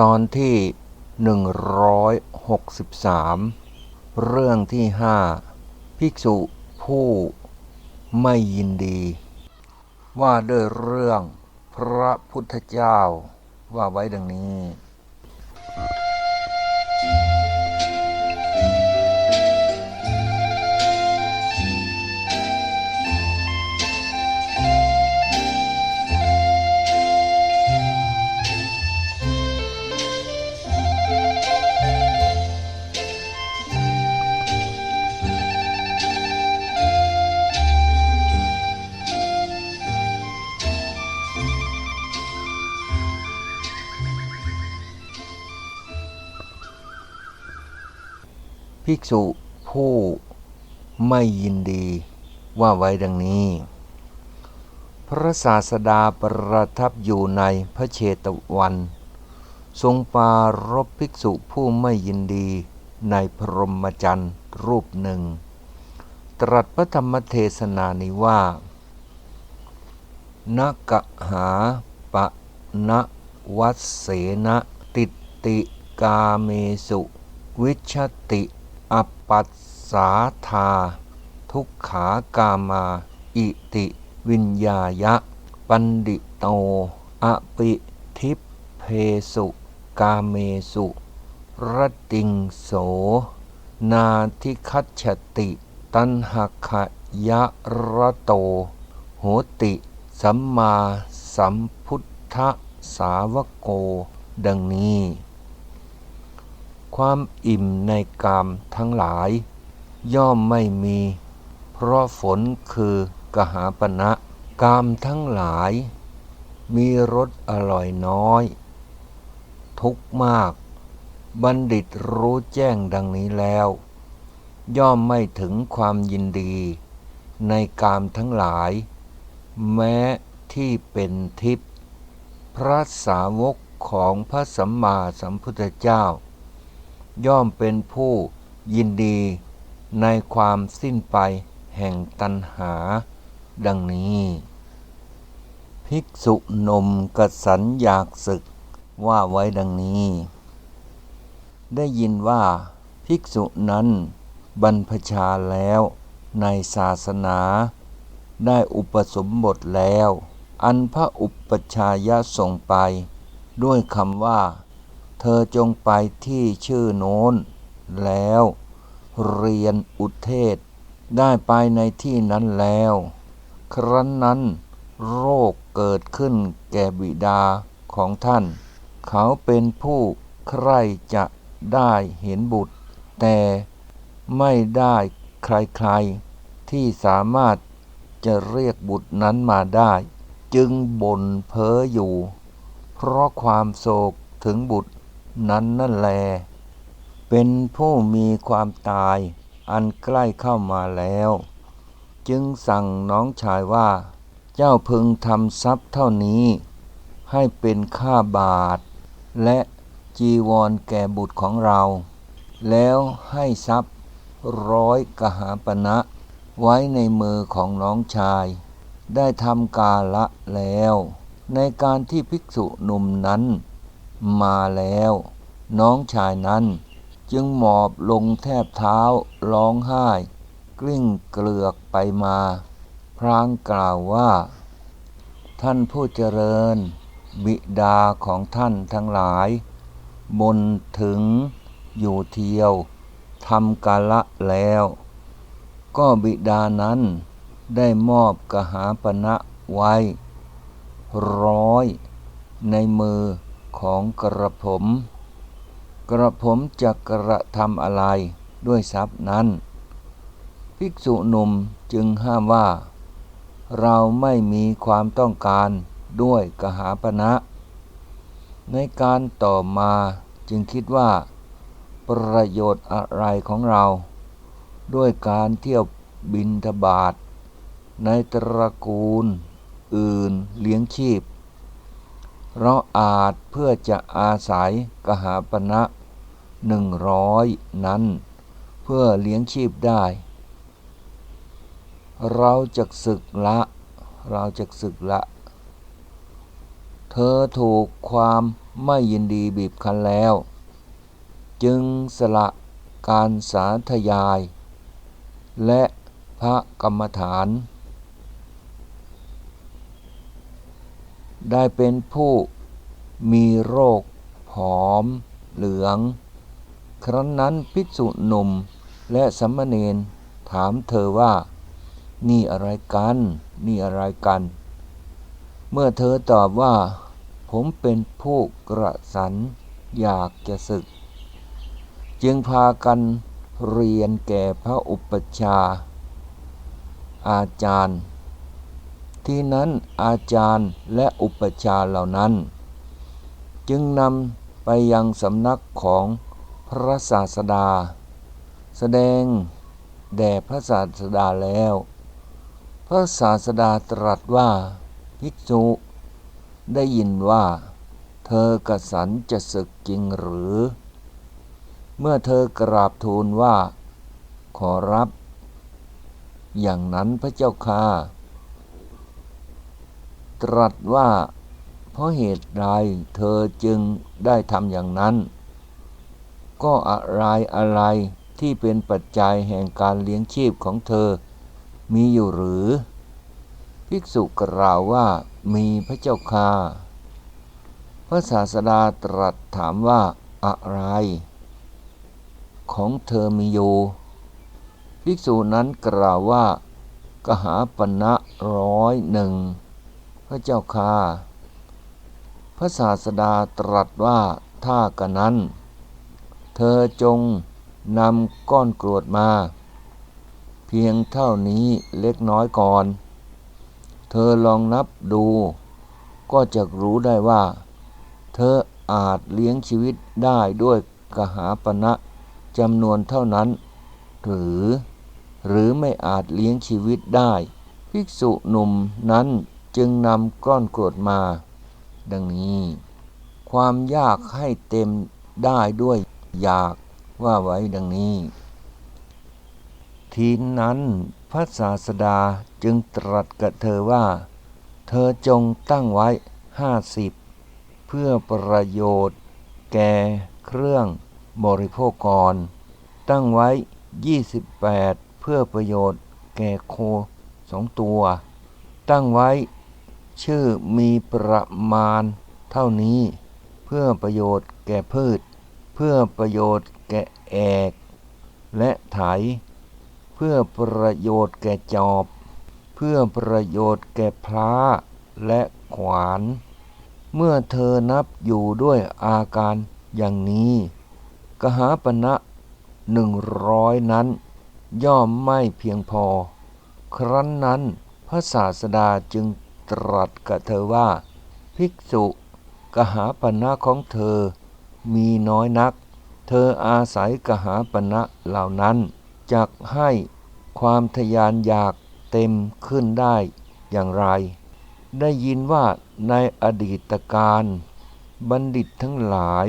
ตอนที่ 163 เรื่องที่ห้าภิกษุผู้ไม่ยินดี ว่าด้วยเรื่องพระพุทธเจ้าว่าไว้ดังนี้ ภิกษุผู้ไม่ยินดีว่าไว้ดังนี้ พระศาสดาประทับอยู่ในพระเชตวัน ทรงปรารบภิกษุผู้ไม่ยินดีในพรหมจรรย์รูปหนึ่ง ตรัสพระธรรมเทศนานี้ว่านกหาปะนะวัสเสนะติติกาเมสุ วิชติ อปัสสาธา ทุกขากามา อิติวิญญายะ ปันดิโตอปิทิเพสุกาเมสุรติงโส นาทิคัจฉติ ตันหขยะระโต โหติ สัมมาสัมพุทธสาวโก ดังนี้ ความอิ่มในกามทั้งหลาย ย่อมไม่มี เพราะฝนคือกหาปณะกามทั้งหลาย มีรสอร่อยน้อย ทุกมาก บัณฑิตรู้แจ้งดังนี้แล้ว ย่อมไม่ถึงความยินดี ในกามทั้งหลาย แม้ที่เป็นทิพย์พระสาวกของพระสัมมาสัมพุทธเจ้า ย่อมเป็นผู้ยินดีในความสิ้นไปแห่งตัณหา ดังนี้ ภิกษุนมกสันอยากศึกว่าไว้ดังนี้ ได้ยินว่าภิกษุนั้นบรรพชาแล้วในศาสนา ได้อุปสมบทแล้ว อันพระอุปชายะส่งไป ด้วยคำว่า เธอจงไปที่ชื่อโน้น แล้ว เรียนอุเทศ ได้ไปในที่นั้นแล้ว ครั้นนั้น โรคเกิดขึ้นแก่บิดาของท่าน เขาเป็นผู้ใครจะได้เห็นบุตร แต่ไม่ได้ใครๆ ที่สามารถจะเรียกบุตรนั้นมาได้ จึงบ่นเพ้ออยู่ เพราะความโศกถึงบุตร นั้นนั่นแล เป็นผู้มีความตายอันใกล้เข้ามาแล้ว จึงสั่งน้องชายว่า เจ้าพึงทำทรัพย์เท่านี้ ให้เป็นค่าบาท และจีวรแก่บุตรของเรา แล้วให้ทรัพย์ร้อยกหาปณะไว้ในมือของน้องชาย ได้ทำกาละแล้ว ในการที่ภิกษุหนุ่มนั้น มาแล้ว น้องชายนั้น จึงหมอบลงแทบเท้าร้องไห้ กลิ้งเกลือกไปมา พรางกล่าวว่า ท่านผู้เจริญ บิดาของท่านทั้งหลายบนถึงอยู่เที่ยวทำกาละแล้ว ก็บิดานั้นได้มอบกหาปณะไว้ ร้อยในมือ ของกระผม กระผมจะกระทำอะไรด้วยทรัพย์นั้น ภิกษุหนุ่มจึงห้ามว่า เราไม่มีความต้องการด้วยกหาปณะในการต่อมาจึงคิดว่า ประโยชน์อะไรของเรา ด้วยการเที่ยวบินทบาทในตระกูล อื่นเลี้ยงชีพ เราอาจเพื่อจะอาศัยกหาปณะหนึ่งร้อยนั้น เพื่อเลี้ยงชีพได้ เราจะศึกละ เราจะศึกละ เธอถูกความไม่ยินดีบีบคั้นแล้ว จึงสละการสาธยาย และพระกรรมฐาน ได้เป็นผู้มีโรคผอมเหลือง ครั้นนั้นภิกษุหนุ่มและสัมมเนนถามเธอว่า นี่อะไรกัน นี่อะไรกัน เมื่อเธอตอบว่า ผมเป็นผู้กระสันอยากจะศึก จึงพากันเรียนแก่พระอุปชา อาจารย์ ที่นั้นอาจารย์และอุปชาเหล่านั้น จึงนำไปยังสำนักของพระศาสดา แสดงแด่พระศาสดาแล้ว พระศาสดาตรัสว่าภิกษุได้ยินว่า เธอกระสันจะศึกจริงหรือ เมื่อเธอกราบทูลว่า ขอรับ อย่างนั้นพระเจ้าค่ะ ตรัสว่า เพราะเหตุใดเธอจึงได้ทำอย่างนั้น ก็อะไรอะไรที่เป็นปัจจัยแห่งการเลี้ยงชีพของเธอ มีอยู่หรือ ภิกษุกล่าวว่ามีพระเจ้าค่ะพระศาสดาตรัสถามว่าอะไร ของเธอมีอยู่ ภิกษุนั้นกล่าวว่ากหาปณะร้อยหนึ่ง ระเจ้าค่ะพระศาสดาตรัสว่าถ้ากะนั้น เธอจงนำก้อนกรวดมา เพียงเท่านี้เล็กน้อยก่อน เธอลองนับดู ก็จะรู้ได้ว่า เธออาจเลี้ยงชีวิตได้ด้วยกหาปณะจำนวนเท่านั้น หรือหรือไม่อาจเลี้ยงชีวิตได้ ภิกษุหนุ่มนั้น จึงนำก้อนกรวดมา ดังนี้ ความยากให้เต็มได้ด้วยอยากว่าไว้ดังนี้ ทีนั้นพระศาสดาจึงตรัสกับเธอว่า เธอจงตั้งไว้ห้าสิบเพื่อประโยชน์ แก่เครื่องบริโภคกร ตั้งไว้ยี่สิบแปดเพื่อประโยชน์ แก่โคสองตัว ตั้งไว้ ชื่อมีประมาณเท่านี้ เพื่อประโยชน์แก่พืช เพื่อประโยชน์แก่แอก และไถ เพื่อประโยชน์แก่จอบ เพื่อประโยชน์แก่พระและขวาน เมื่อเธอนับอยู่ด้วยอาการอย่างนี้ กหาปณะหนึ่งร้อยนั้น ย่อมไม่เพียงพอ ครั้นนั้นพระศาสดาจึง ตรัสกับเธอว่า ภิกษุกหาปณะของเธอมีน้อยนัก เธออาศัยกหาปณะเหล่านั้นจักให้ความทยานอยากเต็มขึ้นได้อย่างไร ได้ยินว่าในอดีตการบัณฑิตทั้งหลาย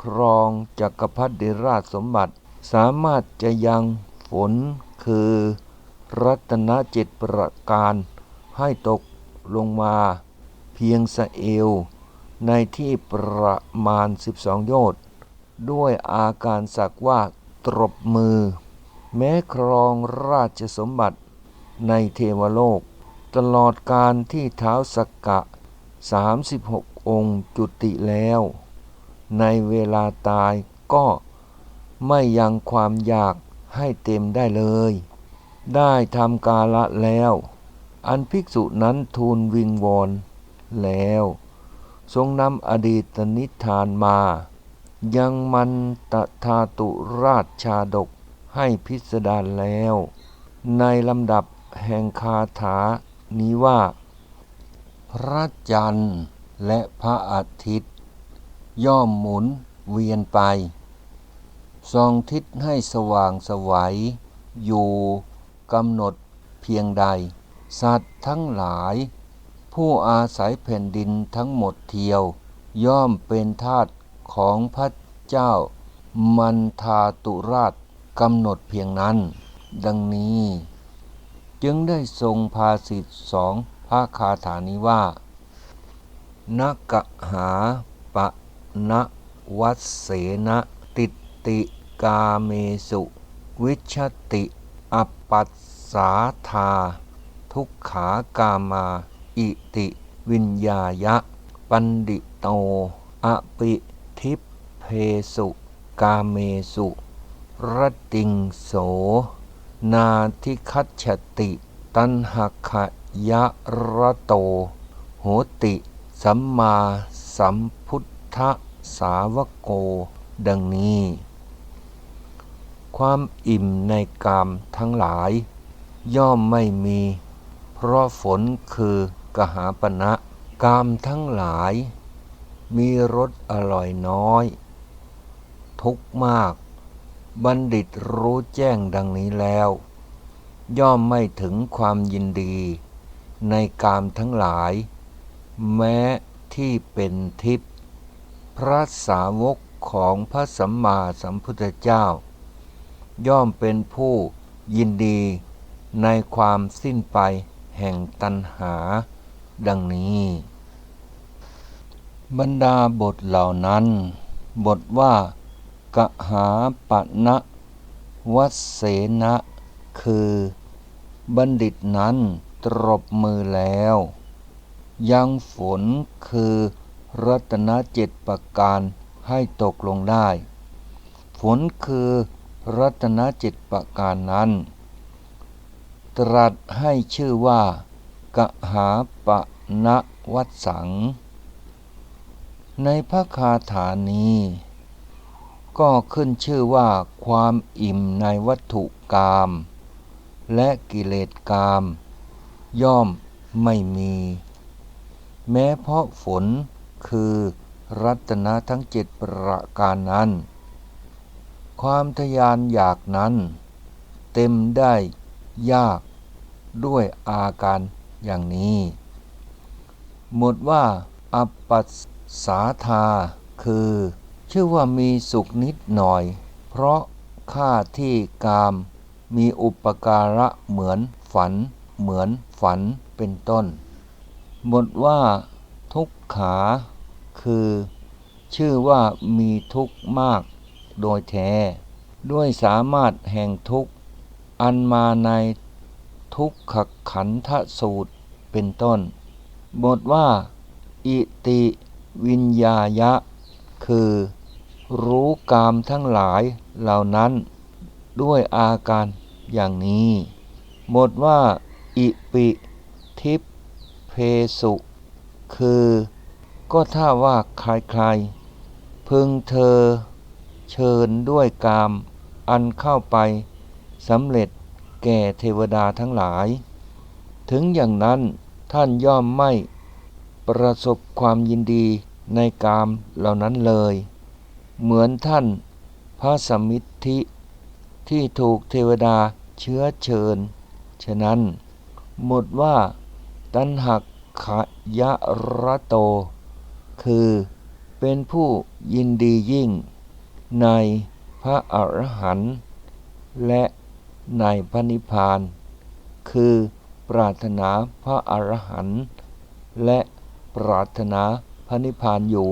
ครองจักรพรรดิราชสมบัติสามารถจะยังฝนคือ รัตนเจ็ดประการให้ตก ลงมาเพียงสะเอว ในที่ประมาณ 12 โยชน์ด้วยอาการสักว่าตรบมือ แม้ครองราชสมบัติในเทวโลก ตลอดการที่เท้าสกกะ 36 องค์จุติแล้ว ในเวลาตายก็ไม่ยังความอยากให้เต็มได้เลย ได้ทำกาละแล้ว อันภิกษุนั้นทูลวิงวอนแล้ว ทรงนำอดีตนิทานมา ยังมันตทาตุราชชาดกให้พิสดารแล้ว ในลำดับแห่งคาถานี้ว่า พระจันทร์และพระอาทิตย์ ย่อมหมุนเวียนไปส่องทิศให้สว่างสวัยอยู่กำหนดเพียงใด สัตว์ทั้งหลาย ผู้อาศัยแผ่นดินทั้งหมดเทียว ย่อมเป็นทาสของพระเจ้า มันทาตุราชกำหนดเพียงนั้น ดังนี้ จึงได้ทรงภาสิทธสองพระคาถานี้ว่าพนกหาปะนะวัสเสนะติติกาเมสุ วิชติ อปัสสาธา ทุกขากามา อิติวิญญายะ ปันดิโตอปิทิพเพสุ กาเมสุรติงโส นาทิคัจฉติ ตันหขยะระโต โหติ สัมมาสัมพุทธสาวโก ดังนี้ ความอิ่มในกามทั้งหลาย ย่อมไม่มี เพราะฝนคือกหาปณะกามทั้งหลาย มีรสอร่อยน้อย ทุกมาก บัณฑิตรู้แจ้งดังนี้แล้ว ย่อมไม่ถึงความยินดี ในกามทั้งหลาย แม้ที่เป็นทิพย์พระสาวกของพระสัมมาสัมพุทธเจ้า ย่อมเป็นผู้ยินดีในความสิ้นไป แห่งตัณหา ดังนี้ บรรดาบทเหล่านั้น บทว่ากะหาปะนะวัสเสนะคือบัณฑิตนั้นตรบมือแล้ว ยังฝนคือรัตนเจ็ดประการให้ตกลงได้ ฝนคือรัตนเจ็ดประการนั้น ตรัสให้ชื่อว่ากหาปะนวัดสัง ในพระคาถานี้ ก็ขึ้นชื่อว่าความอิ่มในวัตถุกรรมและกิเลสกรรมย่อมไม่มี แม้เพราะฝนคือรัตนะทั้งเจ็ดประการนั้น ความทยานอยากนั้น เต็มได้ ยากด้วยอาการอย่างนี้ หมดว่าอปัสสาธาคือ ชื่อว่ามีสุขนิดหน่อย เพราะค่าที่กามมีอุปการะเหมือนฝัน เหมือนฝันเป็นต้น หมดว่าทุกขา คือ ชื่อว่ามีทุกข์มากโดยแท้ ด้วยสามารถแห่งทุกข์ อันมาในทุกขขันธสูตรเป็นต้น บทว่า อิติวิญญายะ คือรู้กามทั้งหลายเหล่านั้นด้วยอาการอย่างนี้บทว่า อิปิทิพเพสุ คือก็ถ้าว่าใครๆพึงเธอเชิญด้วยกามอันเข้าไป สำเร็จแก่เทวดาทั้งหลาย ถึงอย่างนั้นท่านย่อมไม่ประสบความยินดีในกามเหล่านั้นเลย เหมือนท่านพระสมิทธิที่ถูกเทวดาเชื้อเชิญ ฉะนั้น หมดว่าตันหักขยะระโต คือเป็นผู้ยินดียิ่งในพระอรหันต์และ ในพระนิพพาน คือปรารถนาพระอรหันต์และปรารถนาพระนิพพานอยู่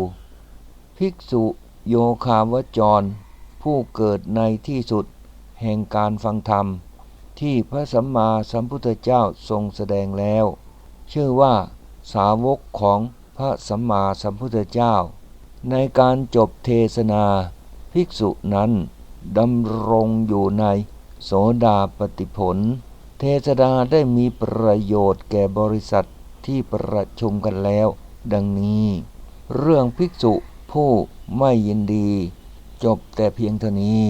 ภิกษุโยคาวจร ผู้เกิดในที่สุดแห่งการฟังธรรม ที่พระสัมมาสัมพุทธเจ้าทรงแสดงแล้ว ชื่อว่าสาวกของพระสัมมาสัมพุทธเจ้า ในการจบเทศนาภิกษุนั้นดำรงอยู่ใน โสดาปติผล เทศดาได้มีประโยชน์แก่บริษัทที่ประชุมกันแล้ว ดังนี้ เรื่องภิกษุผู้ไม่ยินดี จบแต่เพียงเท่านี้